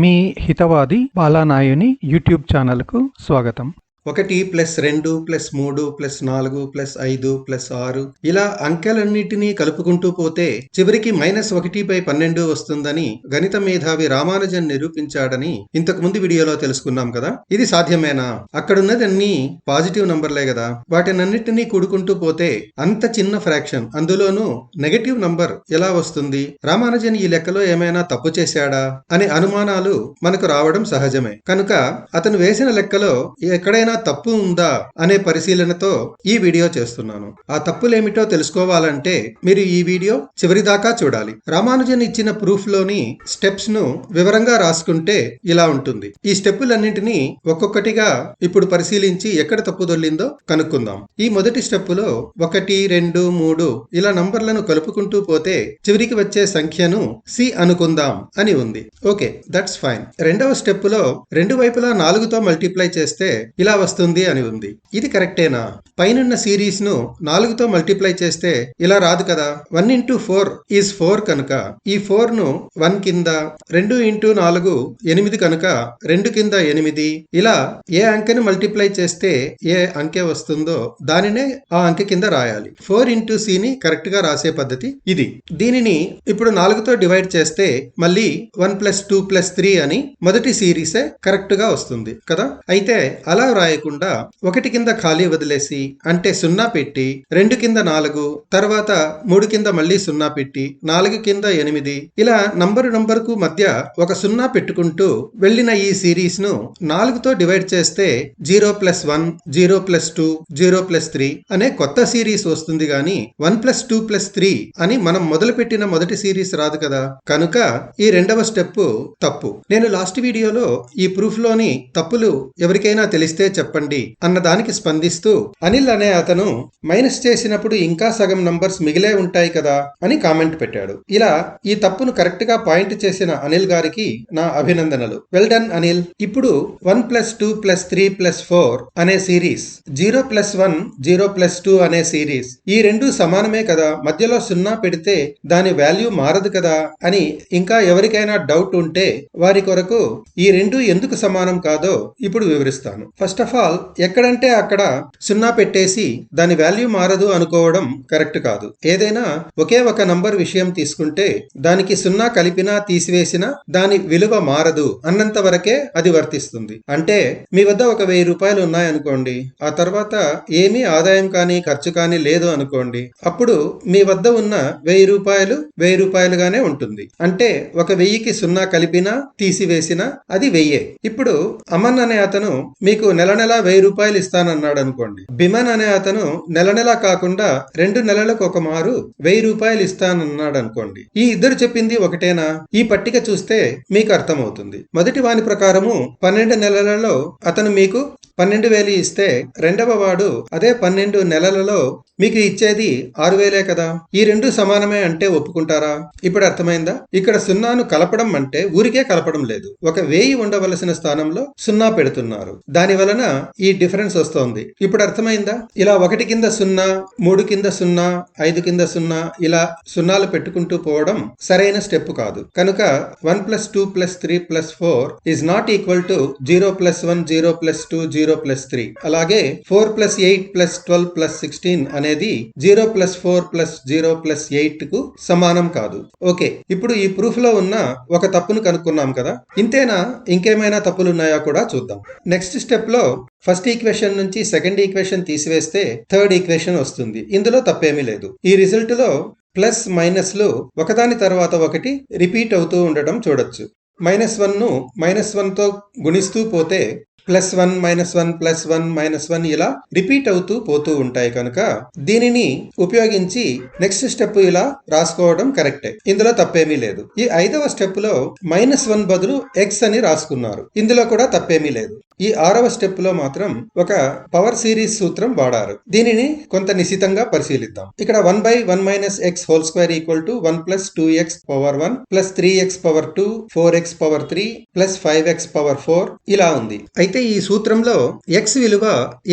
మీ Hitwadi బాలానాయుని YouTube ఛానల్కు స్వాగతం. ఒకటి ప్లస్ రెండు ప్లస్ మూడు ప్లస్ నాలుగు ప్లస్ ఐదు ప్లస్ ఆరు ఇలా అంకెలన్నిటినీ కలుపుకుంటూ పోతే చివరికి మైనస్ ఒకటి బై పన్నెండు వస్తుందని గణిత మేధావి రామానుజన్ నిరూపించాడని ఇంతకు ముందు వీడియోలో తెలుసుకున్నాం కదా. ఇది సాధ్యమేనా? అక్కడున్నదన్నీ పాజిటివ్ నంబర్లే కదా. వాటినన్నిటినీ కూడుకుంటూ పోతే అంత చిన్న ఫ్రాక్షన్ అందులోనూ నెగటివ్ నంబర్ ఎలా వస్తుంది? రామానుజన్ ఈ లెక్కలో ఏమైనా తప్పు చేశాడా? అనే అనుమానాలు మనకు రావడం సహజమే. కనుక అతను వేసిన లెక్కలో ఎక్కడైనా తప్పు ఉందా అనే పరిశీలనతో ఈ వీడియో చేస్తున్నాను. ఆ తప్పులేమిటో తెలుసుకోవాలంటే మీరు ఈ వీడియో చివరి దాకా చూడాలి. రామానుజన్ ఇచ్చిన ప్రూఫ్లోని స్టెప్స్ను వివరంగా రాసుకుంటే ఇలా ఉంటుంది. ఈ స్టెప్పులన్నింటినీ ఒక్కొక్కటిగా ఇప్పుడు పరిశీలించి ఎక్కడ తప్పు దొల్లిందో కనుక్కుందాం. ఈ మొదటి స్టెప్పులో ఒకటి రెండు మూడు ఇలా నంబర్లను కలుపుకుంటూ పోతే చివరికి వచ్చే సంఖ్యను సి అనుకుందాం అని ఉంది. ఓకే దట్స్ ఫైన్ రెండవ స్టెప్లో రెండు వైపులా నాలుగుతో మల్టిప్లై చేస్తే ఇలా వస్తుంది అని ఉంది. ఇది కరెక్టేనా? పైనున్న సిరీస్ను నాలుగుతో మల్టిప్లై చేస్తే ఇలా రాదు కదా. One into four is four కనుక. ఈ ఫోర్ను వన్ కింద రెండు ఇంటూ నాలుగు ఎనిమిది కనుక రెండు కింద ఎనిమిది. ఇలా ఏ అంకెను మల్టిప్లై చేస్తే ఏ అంకె వస్తుందో దానినే ఆ అంకె కింద రాయాలి. ఫోర్ ఇంటూ ని కరెక్ట్గా రాసే పద్ధతి ఇది. దీనిని ఇప్పుడు నాలుగుతో డివైడ్ చేస్తే మళ్ళీ one plus two plus three అని మొదటి సిరీసే కరెక్ట్గా వస్తుంది కదా. అయితే అలా రాయకుండా ఒకటి కింద ఖాళీ వదిలేసి అంటే సున్నా పెట్టి రెండు కింద నాలుగు తర్వాత మూడు కింద మళ్ళీ సున్నా పెట్టి నాలుగు కింద ఎనిమిది ఇలా నంబరు నంబరుకు మధ్య ఒక సున్నా పెట్టుకుంటూ వెళ్ళిన ఈ సిరీస్ను నాలుగుతో డివైడ్ చేస్తే zero plus one zero plus two zero plus three అనే కొత్త సిరీస్ వస్తుంది గాని one plus two plus three అని మనం మొదలుపెట్టిన మొదటి సిరీస్ రాదు కదా. కనుక ఈ రెండవ స్టెప్ తప్పు. నేను లాస్ట్ వీడియోలో ఈ ప్రూఫ్లోని తప్పులు ఎవరికైనా తెలిస్తే చెప్పండి అన్న దానికి స్పందిస్తూ అనిల్ అనే అతను మైనస్ చేసినప్పుడు ఇంకా సగం నంబర్స్ మిగిలే ఉంటాయి కదా అని కామెంట్ పెట్టాడు. ఇలా ఈ తప్పును కరెక్ట్గా పాయింట్ చేసిన అనిల్ గారికి నా అభినందనలు. Well done Anil. ఇప్పుడు one plus two plus three plus four అనే series zero plus one zero plus two అనే సిరీస్ ఈ రెండు సమానమే కదా? మధ్యలో సున్నా పెడితే దాని వాల్యూ మారదు కదా? అని ఇంకా ఎవరికైనా డౌట్ ఉంటే వారి కొరకు ఈ రెండు ఎందుకు సమానం కాదో ఇప్పుడు వివరిస్తాను. ఫస్ట్ ఆఫ్ ఆల్ ఎక్కడంటే అక్కడ సున్నా పెట్టేసి దాని వాల్యూ మారదు అనుకోవడం కరెక్ట్ కాదు. ఏదైనా ఒకే ఒక నంబర్ విషయం తీసుకుంటే దానికి సున్నా కలిపినా తీసివేసినా దాని విలువ మారదు అన్నంత వరకే అది వర్తిస్తుంది. అంటే మీ వద్ద ఒక వెయ్యి రూపాయలు ఉన్నాయనుకోండి ఆ తర్వాత ఏమీ ఆదాయం కానీ ఖర్చు కానీ లేదు అనుకోండి అప్పుడు మీ వద్ద ఉన్న వెయ్యి రూపాయలు వెయ్యి రూపాయలుగానే ఉంటుంది. అంటే ఒక వెయ్యికి సున్నా కలిపినా తీసివేసినా అది వెయ్యే. ఇప్పుడు అమన్ అనే అతను మీకు నెల నెల వెయ్యి రూపాయలు ఇస్తానన్నాడు అనుకోండి బిమన్ అనే అతను నెల నెల కాకుండా రెండు నెలలకు ఒక మారు వెయ్యి రూపాయలు ఇస్తానన్నాడు అనుకోండి ఈ ఇద్దరు చెప్పింది ఒకటేనా? ఈ పట్టిక చూస్తే మీకు అర్థమవుతుంది. మొదటి వాని ప్రకారము పన్నెండు నెలలలో అతను మీకు పన్నెండు వేలు ఇస్తే రెండవ వాడు అదే పన్నెండు నెలలలో మీకు ఇచ్చేది ఆరు వేలే కదా. ఈ రెండు సమానమే అంటే ఒప్పుకుంటారా? ఇప్పుడు అర్థమైందా? ఇక్కడ సున్నాను కలపడం అంటే ఊరికే కలపడం లేదు. ఒక వేయి ఉండవలసిన స్థానంలో సున్నా పెడుతున్నారు. దాని వలన ఈ డిఫరెన్స్ వస్తోంది. ఇప్పుడు అర్థమైందా? ఇలా ఒకటి కింద సున్నా మూడు కింద సున్నా ఐదు కింద సున్నా ఇలా సున్నాలు పెట్టుకుంటూ పోవడం సరైన స్టెప్ కాదు. కనుక one plus two plus three plus four is not equal to zero plus one zero plus two zero zero plus three. అలాగే four plus eight plus twelve plus sixteen అనేది zero plus four plus zero plus ఎయిట్కు సమానం కాదు. Okay ఇప్పుడు ఈ ప్రూఫ్లో ఉన్న ఒక తప్పును కనుక్కున్నాం కదా. ఇంతేనా? ఇంకేమైనా తప్పులు ఉన్నాయా కూడా చూద్దాం. నెక్స్ట్ స్టెప్లో ఫస్ట్ ఈక్వేషన్ నుంచి సెకండ్ ఈక్వేషన్ తీసివేస్తే థర్డ్ ఈక్వేషన్ వస్తుంది. ఇందులో తప్పేమీ లేదు. ఈ రిజల్ట్లో ప్లస్ మైనస్లు ఒకదాని తర్వాత ఒకటి రిపీట్ అవుతూ ఉండటం చూడొచ్చు. మైనస్ వన్ను మైనస్ వన్తో గుణిస్తూ పోతే plus one minus one plus one minus one ఇలా రిపీట్ అవుతూ పోతూ ఉంటాయి కనుక దీనిని ఉపయోగించి నెక్స్ట్ స్టెప్ ఇలా రాసుకోవడం కరెక్టే ఇందులో తప్పేమీ లేదు. ఈ ఐదవ స్టెప్లో మైనస్ వన్ బదులు ఎక్స్ అని రాసుకున్నారు. ఇందులో కూడా తప్పేమీ లేదు. ఈ ఆరవ స్టెప్లో మాత్రం ఒక పవర్ సిరీస్ సూత్రం వాడారు. దీనిని కొంత నిశితంగా పరిశీలిద్దాం. ఇక్కడ one by one minus x whole square equal to one plus two x power one plus three x power two four x power three plus five x power four ఇలా ఉంది. అయితే ఈ సూత్రంలో ఎక్స్ విలువ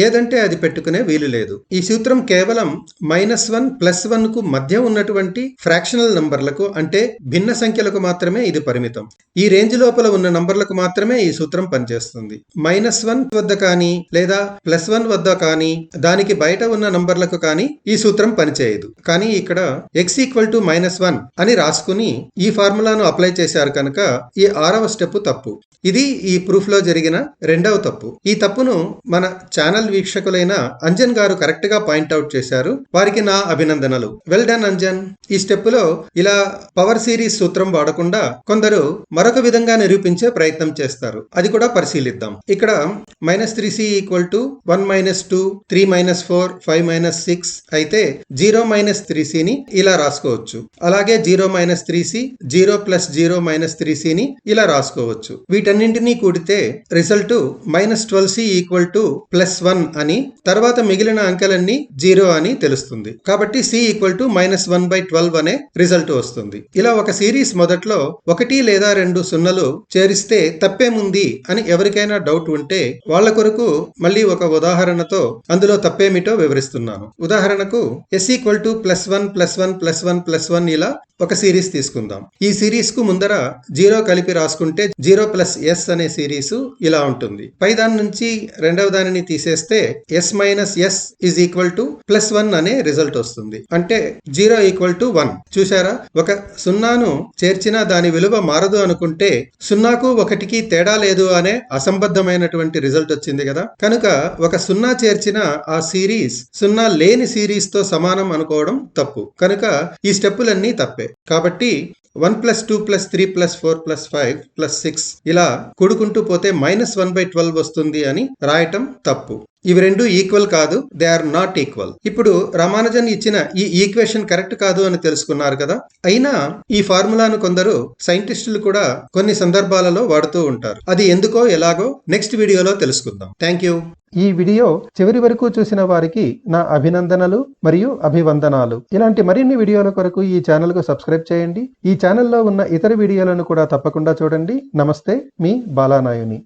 ఏదంటే అది పెట్టుకునే వీలు లేదు. ఈ సూత్రం కేవలం మైనస్ వన్ ప్లస్ వన్కు మధ్య ఉన్నటువంటి ఫ్రాక్షనల్ నంబర్లకు అంటే భిన్న సంఖ్యలకు మాత్రమే ఇది పరిమితం. ఈ రేంజ్ లోపల ఉన్న నంబర్లకు మాత్రమే ఈ సూత్రం పనిచేస్తుంది. మైనస్ వన్ వద్ద కానీ లేదా ప్లస్ వన్ వద్ద కానీ దానికి బయట ఉన్న నంబర్లకు కానీ ఈ సూత్రం పనిచేయదు. కానీ ఇక్కడ x equal to minus one అని రాసుకుని ఈ ఫార్ములాను అప్లై చేశారు కనుక ఈ ఆరవ స్టెప్ తప్పు. ఇది ఈ ప్రూఫ్లో జరిగిన రెండవ తప్పు. ఈ తప్పును మన ఛానల్ వీక్షకులైన అంజన్ గారు కరెక్ట్గా పాయింట్అవుట్ చేశారు. వారికి నా అభినందనలు. Well done Anjan. ఈ స్టెప్లో ఇలా పవర్ సిరీస్ సూత్రం వాడకుండా కొందరు మరొక విధంగా నిరూపించే ప్రయత్నం చేస్తారు. అది కూడా పరిశీలిద్దాం. ఇక్కడ minus three c equal to one minus two three minus four five minus six అయితే జీరో మైనస్ త్రీ సిని ఇలా రాసుకోవచ్చు. అలాగే zero minus three c zero plus zero minus three సిని ఇలా రాసుకోవచ్చు. వీటన్నింటినీ కూడితే result minus twelve c equal to plus one అని తర్వాత మిగిలిన అంకెలన్నీ జీరో అని తెలుస్తుంది. కాబట్టి c equal to minus one by twelve అనే రిజల్ట్ వస్తుంది. ఇలా ఒక సిరీస్ మొదట్లో ఒకటి లేదా రెండు సున్నలు చేరిస్తే తప్పేముంది అని ఎవరికైనా డౌట్ ఉంటే వాళ్ళ కొరకు మళ్ళీ ఒక ఉదాహరణతో అందులో తప్పేమిటో వివరిస్తున్నాను. ఉదాహరణకు s equal to plus one plus one plus one plus one ఇలా ఒక సిరీస్ తీసుకుందాం. ఈ సిరీస్కు ముందర జీరో కలిపి రాసుకుంటే జీరో ప్లస్ ఎస్ అనే సిరీస్ ఇలా ఉంటుంది. పై దాని నుంచి రెండవ దానిని తీసేస్తే s minus s is equal to plus one అనే రిజల్ట్ వస్తుంది. అంటే జీరో ఈక్వల్ టు వన్ చూసారా ఒక సున్నాను చేర్చినా దాని విలువ మారదు అనుకుంటే సున్నాకు ఒకటికి తేడా లేదు అనే అసంబద్ధమైనటువంటి రిజల్ట్ వచ్చింది కదా. కనుక ఒక సున్నా చేర్చిన ఆ సిరీస్ సున్నా లేని సిరీస్తో సమానం అనుకోవడం తప్పు. కనుక ఈ స్టెప్పులన్నీ తప్పే. కాబట్టి one plus two plus three plus four plus five plus six ఇలా కూడుకుంటూ పోతే మైనస్ వన్ బై ట్వెల్వ్ వస్తుంది అని రాయటం తప్పు. ఇవి రెండు ఈక్వల్ కాదు దే ఆర్ నాట్ ఈక్వల్ ఇప్పుడు రామానుజన్ ఇచ్చిన ఈ ఈక్వేషన్ కరెక్ట్ కాదు అని తెలుసుకున్నారు కదా? అయినా ఈ ఫార్ములాను కొందరు సైంటిస్టులు కూడా కొన్ని సందర్భాలలో వాడుతూ ఉంటారు. అది ఎందుకో ఎలాగో నెక్స్ట్ వీడియోలో తెలుసుకుందాం. థ్యాంక్ యూ ఈ వీడియో చివరి వరకు చూసిన వారికి నా అభినందనలు మరియు అభివందనాలు. ఇలాంటి మరిన్ని వీడియోల కొరకు ఈ ఛానల్కు సబ్స్క్రైబ్ చేయండి. ఈ ఛానల్లో ఉన్న ఇతర వీడియోలను కూడా తప్పకుండా చూడండి. నమస్తే మీ బాలానాయుని.